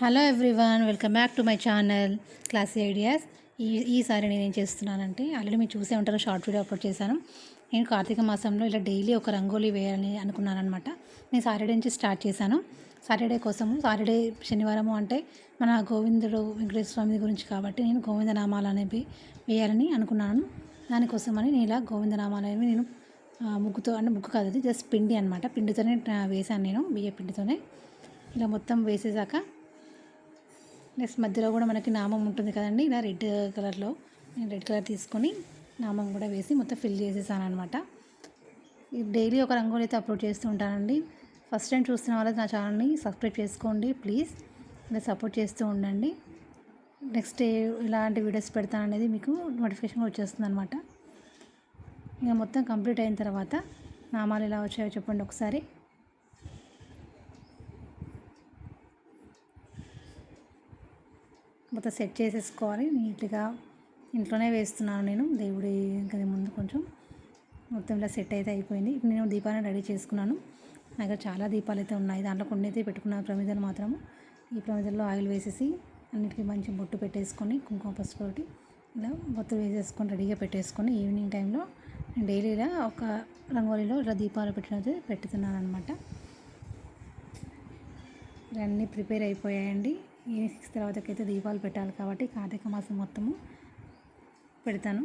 Hello everyone welcome back to my channel classy ideas. ఈ ఈసారి నేను ఏం చేస్తున్నానంటే ఆల్రెడీ మీరు చూసే ఉంటారు షార్ట్ వీడియో అప్లోడ్ చేశాను. నేను కార్తీక మాసంలో ఇలా డైలీ ఒక రంగోలీ వేయాలని అనుకున్నాను అనమాట నేను సాటర్డే నుంచి స్టార్ట్ చేశాను. సాటర్డే కోసము సాటర్డే శనివారము అంటే మన గోవిందుడు వెంకటేశ్వర స్వామి గురించి కాబట్టి నేను గోవిందనామాలు అనేవి వేయాలని అనుకున్నాను. దానికోసమని నేను ఇలా గోవిందనామాలు అనేవి నేను ముగ్గుతో అంటే ముగ్గు కాదు జస్ట్ పిండి అనమాట పిండితోనే వేశాను నేను బియ్య పిండితోనే. ఇలా మొత్తం వేసేసాక నెక్స్ట్ మధ్యలో కూడా మనకి నామం ఉంటుంది కదండి. ఇలా రెడ్ కలర్లో నేను రెడ్ కలర్ తీసుకొని నామం కూడా వేసి మొత్తం ఫిల్ చేసేసాను అనమాట డైలీ ఒక రంగోలి అయితే అప్లోడ్ చేస్తూ ఉంటానండి. ఫస్ట్ టైం చూస్తున్న వాళ్ళు నా ఛానల్ని సబ్స్క్రైబ్ చేసుకోండి ప్లీజ్ ఇలా సపోర్ట్ చేస్తూ ఉండండి. నెక్స్ట్ ఇలాంటి వీడియోస్ పెడతాననేది మీకు నోటిఫికేషన్ వచ్చేస్తుంది అనమాట ఇంకా మొత్తం కంప్లీట్ అయిన తర్వాత నామాలు ఎలా వచ్చాయో చెప్పండి ఒకసారి. మొత్తం సెట్ చేసేసుకోవాలి. నీట్గా ఇంట్లోనే వేస్తున్నాను నేను. దేవుడి గది ముందు కొంచెం మొత్తం ఇలా సెట్ అయితే అయిపోయింది. ఇప్పుడు నేను దీపాన్ని రెడీ చేసుకున్నాను. నా దగ్గర చాలా దీపాలు అయితే ఉన్నాయి. దాంట్లో కొన్ని అయితే పెట్టుకున్నాను ప్రమిదలు మాత్రము ఈ ప్రమిదల్లో ఆయిల్ వేసేసి అన్నిటికీ మంచి బొట్టు పెట్టేసుకొని కుంకుమ పసుపు ఒకటి ఇలా బొత్తు వేసేసుకొని రెడీగా పెట్టేసుకొని ఈవినింగ్ టైంలో నేను డైలీ ఇలా ఒక రంగోలీలో ఇలా దీపాలు పెట్టినది పెట్టుతున్నాను అనమాట అన్నీ ప్రిపేర్ అయిపోయాయండి. ఈ సిక్స్ తర్వాతకైతే అయితే దీపాలు పెట్టాలి కాబట్టి కార్తీక మాసం మొత్తము పెడతాను.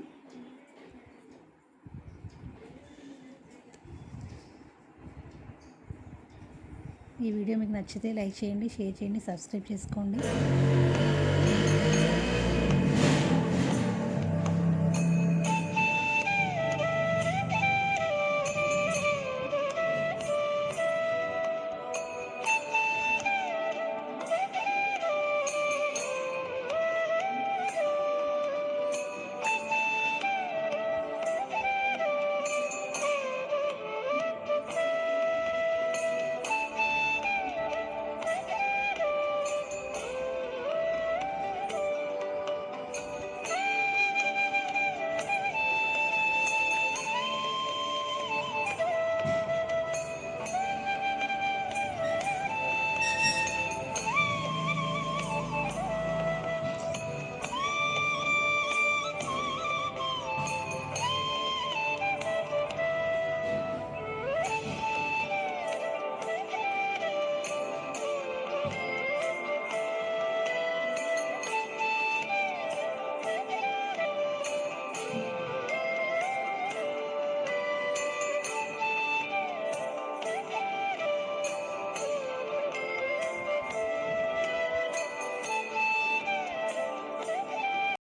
ఈ వీడియో మీకు నచ్చితే లైక్ చేయండి షేర్ చేయండి సబ్స్క్రైబ్ చేసుకోండి.